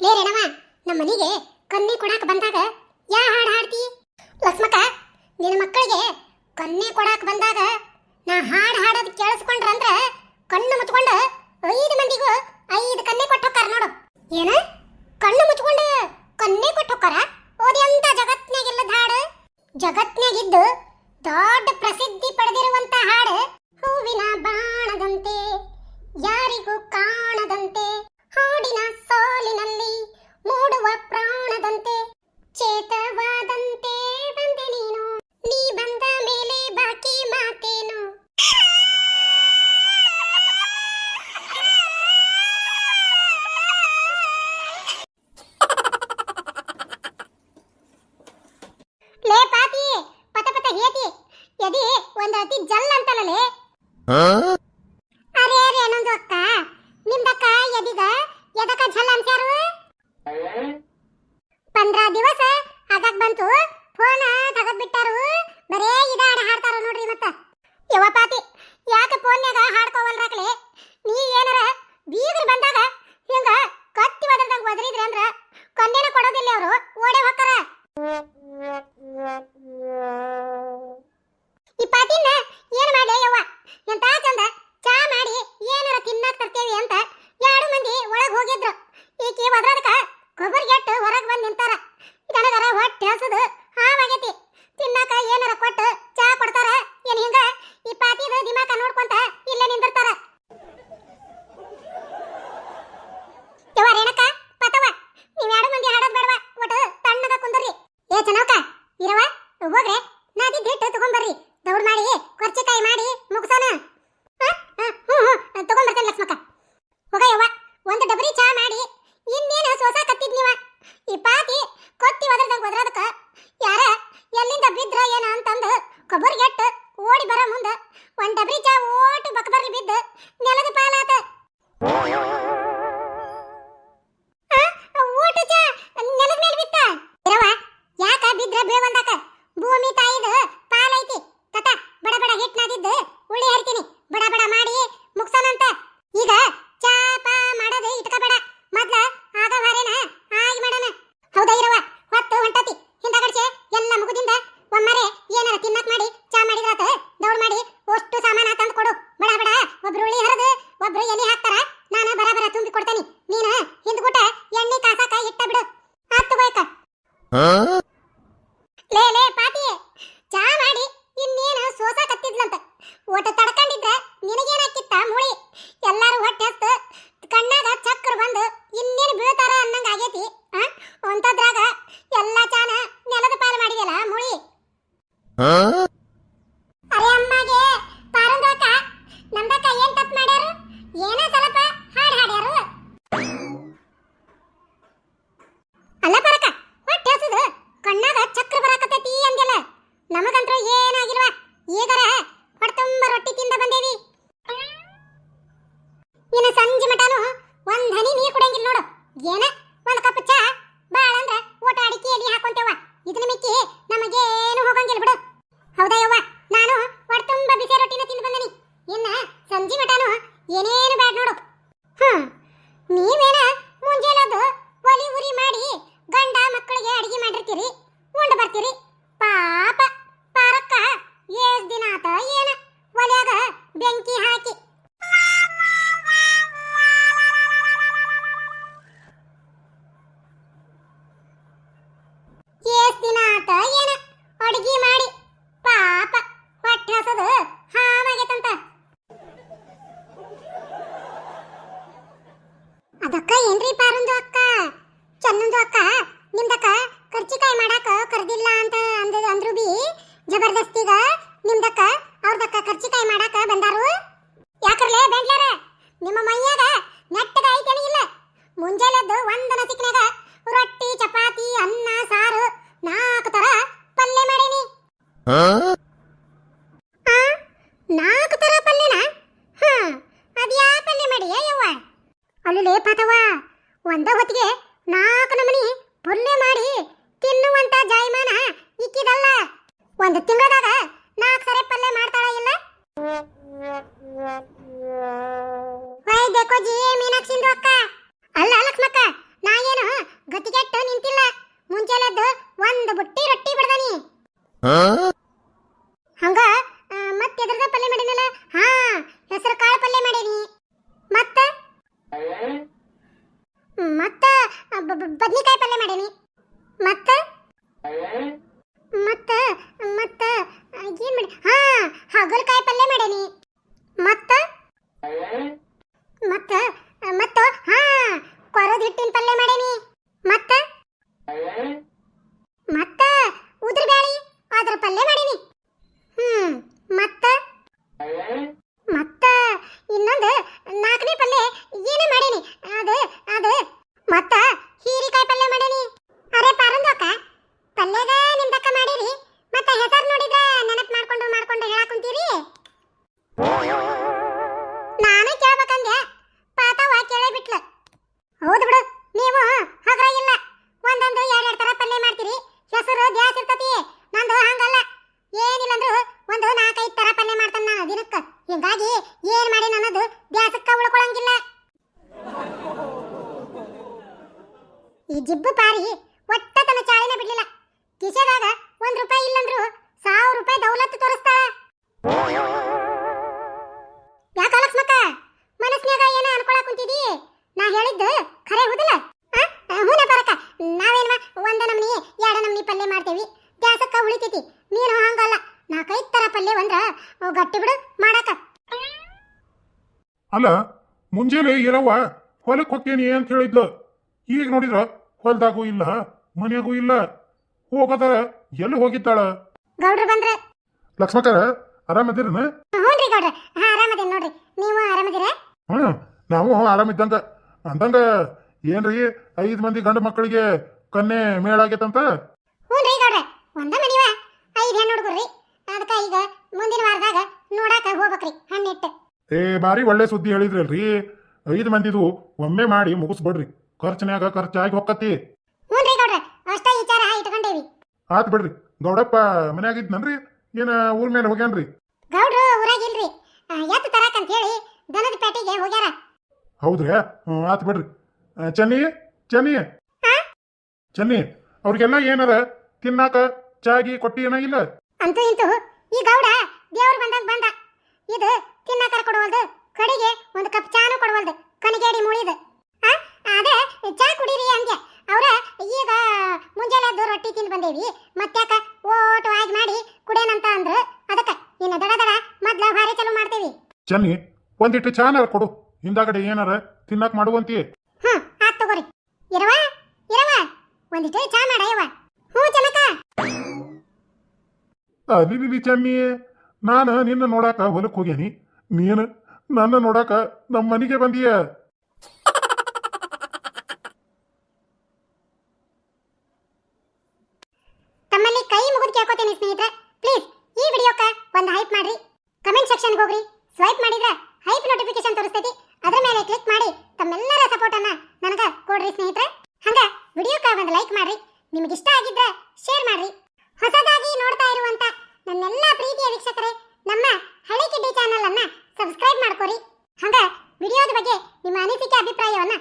ಲೇ ರಣವ ನಮ್ಮ ಮನೆಗೆ ಕನ್ನೆ ಕೊಡಾಕ ಬಂದಾಗ ಯಾ ಹಾಡು ಹಾಡ್ತಿ? ಲಕ್ಷ್ಮಕ್ಕ ನಿನ್ನ ಮಕ್ಕಳಿಗೆ ಕನ್ನೆ ಕೊಡಾಕ ಬಂದಾಗ ನಾ ಹಾಡು ಹಾಡೋದು ಕೇಳಿಸ್ಕೊಂಡ್ರ ಅಂದ್ರೆ ಕಣ್ಣು ಮುಚ್ಕೊಂಡು ಐದು ಮಂದಿಗೂ ಐದು ಕನ್ನೆ ಕೊಟ್ಟೋಕ್ಕಾರ ನೋಡು. ಏನು? ಕಣ್ಣು ಮುಚ್ಕೊಂಡು ಕನ್ನೆ ಕೊಟ್ಟೋಕ್ಕಾರ? ಓದಿ ಅಂತ ಜಗತ್ನಾಗಿಲ್ಲದ ಹಾಡು? ಜಗತ್ನಾಗಿದ್ದು ದೊಡ್ಡ ಪ್ರಸಿದ್ಧಿ ಪಡೆದಿರುವಂತ ಹಾಡು ಹೂವಿನ ಬಾಣದಂತೆ. ಯಾರಿಗೂ ಕಾಣದಂತೆ, ಹಾಡಿನ ಸಾಲಿನಲ್ಲಿ ಮೂಡುವ ಪ್ರಾಣದಂತೆ, ಚೇತವಾದಂತೆ ಬಂದೆ ನೀನು. ನೀ ಬಂದ ಮೇಲೆ ಬಾಕಿ ಮಾತೇನು? ಲೇ ಪಾತಿ, ಪತ ಪತ ಹೇತಿ, ಎದಿ, ಒಂದು ಅತಿ ಜಲ್ ಅಂತಲಲೇ करते लक्ष्मका ಲೇ ಲೇ, ಪಾತಿ, ಚಾ ಮಾಡಿ. ಇನ್ನೇನು ಸೋಸಾಕತ್ತಿದ್ಲಂತ ಓಟ ತಡ್ಕೊಂಡಿದ್ರೆ ನಿನಗೇನಾಕಿತ್ತ ಮೂಳಿ? ಎಲ್ಲಾರು ಹೊಟ್ಟೆ ಹಸ್ತು. ಕಣ್ಣಾಗ ಚಕ್ಕರ್ ಬಂದು ಇನ್ನೇನು ಬೀಳ್ತಾರ ಅನ್ನಂಗ ಆಗೈತಿ ಅಂತದ್ರಾಗ ಎಲ್ಲ ಚಾನ ನೆಲದ ಪಾಲು ಮಾಡಿದೆಯಲ್ಲ ಮೂಳಿ? ನಿಮ್ದಕ ಕರ್ಚಿಕಾಯಿ ಮಾಡಾಕ ಕರ್ದಿಲ್ಲ ಅಂತ ಅಂದ ಅಂದ್ರು ಬಿ ಜಬರ್ದಸ್ತಿಗ. ನಿಮ್ದಕ್ಕ? ಅವ್ರದಕ್ಕ ಕರ್ಚಿಕಾಯಿ ಮಾಡಾಕ ಬಂದಾರು? ಯಾಕರ್ಲೆ ಬೇಡ್ಲಾರ ನಿಮ್ಮ ಮೈಯಾಗ ನೆಟ್ಟದ ಐತೇಳಿ ಇಲ್ಲ. ಮುಂಜಾನೆದ್ದು ಒಂದನ ಸಿಕ್ಕಿನಾಗ ರೊಟ್ಟಿ, ಚಪಾತಿ, ಅನ್ನ, ಸಾರು ನಾಲ್ಕು ತರ ಪಲ್ಲೆ ಮಾಡೀನಿ. ಗಟ್ಟಿ ಬಿಡು ಮಾಡಕ. ಅಲ್ಲ ಮುಂಜಾನೆ ಇರವ್ವ ಹೊಲಕ್ಕೆ ಹೋಗ್ತೇನಿ ಅಂತ ಹೇಳಿದ್ಲು. ಈಗ ನೋಡಿದ್ರ ಹೊಲ್ದಾಗೂ ಇಲ್ಲ ಮನೆಯಾಗೂ ಇಲ್ಲ. ಹೋಗೋದಾರ ಎಲ್ಲಿ ಹೋಗಿದ್ದಾಳ? ಗೌಡ್ರು ಬಂದ್ರೆ? ಲಕ್ಷ್ಮಕರ ಆರಾಮದಿರನ ಹ್ಞೂನ್ರಿ ಗೌಡ್ರ ಹಾ ಆರಾಮದೇನ್ ನೋಡ್ರಿ. ನೀವು ಆರಾಮದಿರ ಹ್ಞೂ ನಾವು ಆರಾಮಿದ್ದಂಗ. ಅಂದಂಗ ಏನ್ರಿ ಐದು ಮಂದಿ ಗಂಡು ಮಕ್ಕಳಿಗೆ ಕನ್ನೆ ಮೇಳಾಗೈತಂತ? ಹ್ಞೂನ್ರಿ ಗೌಡ್ರ ಒಂದ ಮನಿವ? ಐದು ಹೆಣ್ಣು ಹುಡುಗರ್ರಿ. ಅದಕ್ಕ ಈಗ ಮುಂದಿನ ವಾರದಾಗ ನೋಡಾಕ ಹೋಗ್ಬೇಕ್ರಿ ಹಣ್ಣಿಟ್ಟು. ಏ ಬಾರಿ ಒಳ್ಳೆ ಸುದ್ದಿ ಹೇಳಿದ್ರಲ್ರಿ. ಐದು ಮಂದಿದು ಒಮ್ಮೆ ಮಾಡಿ ಮುಗಿಸ್ಬಿಡ್ರಿ. ಖರ್ಚಿನ್ಯಾಗ ಖರ್ಚಾಗಿ ಹೊಕ್ಕತಿ. ಹ್ಞೂನ್ರಿ ಗೌಡ್ರ ಅಷ್ಟ ವಿಚಾರ ಇಟ್ಕೊಂಡೇವಿ. ಆತ್ ಬಿಡ್ರಿ. ಗೌಡಪ್ಪ ಮನ್ಯಾಗಿದ್ನನ್ರಿ? ಏನ ಊರ್ ಮೇಲೆ ಹೋಗ್ಯಾನ್ರಿ? ಗೌಡ್ರು ಊರಾಗಿಲ್ರಿ ಎತ್ತ ಎತ್ತು ತರಾಕಂತ ಹೇಳಿ ದನದ ಪೇಟೆಗೆ ಹೋಗ್ಯಾರ. ಹೌದ್ರಿ? ಆತ್ ಬಿಡ್ರಿ. ಆ, ಚನ್ನಿ ಚನ್ನಿ. ಚನ್ನಿ ಅವ್ರಿಗೆಲ್ಲ ಏನಾರ ತಿನ್ನಾಕ ಚಾಗಿ ಕೊಟ್ಟಿ ಏನ ಇಲ್ಲ? ಅಂತೂ ಇಂತೂ ಈ ಗೌಡ ದೇವ್ರು ಬಂದಾಗ ಬಂದ. ಇದು ತಿನ್ನಕರ ಕೊಡುವಲ್ದು ಕಡೆಗೆ ಒಂದು ಕಪ್ ಚಾನು ಕೊಡುವಲ್ದು ಕಣಿಗೇಡಿ ಮುಳಿದು. ಅದೇ ಚಾ ಕುಡೀರಿ ಹಂಗೆ. ಅವ್ರ ಈಗ ಮುಂಜಾನೆ ಅದು ರೊಟ್ಟಿ ತಿಂದು ಬಂದೇವಿ. ಮತ್ತ್ಯಾಕ ಓಟು ಆಗಿ ಮಾಡಿ ಕುಡೇನಂತ ಅಂದ್ರು. ಅದಕ್ಕ ಇನ್ನು ದಡ ದಡ ಮೊದ್ಲ ಭಾರಿ ಚಲೋ ಮಾಡ್ತೀವಿ. ಚನ್ನಿ ಒಂದಿಟ್ಟು ಚಾನಾರ ಕೊಡು. ಹಿಂದಾಗಡೆ ಏನಾರ ತಿನ್ನಕ್ ಮಾಡುವಂತಿ ಹ್ಮ್ ಆತ್ ತಗೋರಿ. ಇರವಾ ಇರವಾ ಒಂದಿಟ್ಟು ಚಾ ಮಾಡ ಯವ್ವ. ಹ್ಞೂ ಚಮಕ. ಅಲ್ಲಿ ಚೆನ್ನಿ ನಾನು ನಿನ್ನ ನೋಡಾಕ ಹೊಲಕ್ಕೆ ಹೋಗ್ಯಾನಿ. ನೀನು ನನ್ನ ನೋಡಾಕ ನಮ್ಮ ಮನೆಗೆ ಬಂದೀಯ. ತಮ್ಮಲ್ಲಿ ಕೈ ಮುಗಿದು ಕೇಳ್ಕೊತೀನಿ ಸ್ನೇಹಿತರೆ. ಪ್ಲೀಸ್ ಈ ವಿಡಿಯೋಕ್ಕೆ ಒಂದು ಹೈಪ್ ಮಾಡ್ರಿ. ಕಮೆಂಟ್ ಸೆಕ್ಷನ್ಗೆ ಹೋಗ್ರಿ. ಸ್ವೈಪ್ ಮಾಡಿದ್ರೆ ಹೈಪ್ ನೋಟಿಫಿಕೇಶನ್ ತೋರಿಸ್ತೈತಿ ಅದರ ಮೇಲೆ ಕ್ಲಿಕ್ ಮಾಡಿ ತಮ್ಮೆಲ್ಲರ ಸಪೋರ್ಟ್ ಅನ್ನ ನನಗೆ ಕೊಡ್ರಿ ಸ್ನೇಹಿತರೆ ಹಂಗ ವಿಡಿಯೋಕ್ಕೆ ಒಂದು ಲೈಕ್ ಮಾಡ್ರಿ ನಿಮಗೆ ಇಷ್ಟ ಆಗಿದ್ರೆ ಶೇರ್ ಮಾಡ್ರಿ ಹೊಸದಾಗಿ ನೋಡ್ತಾ ಇರುವಂತ ನನ್ನೆಲ್ಲ ಪ್ರೀತಿಯ ವೀಕ್ಷಕರೇ ನಮ್ಮ ಹಳೆ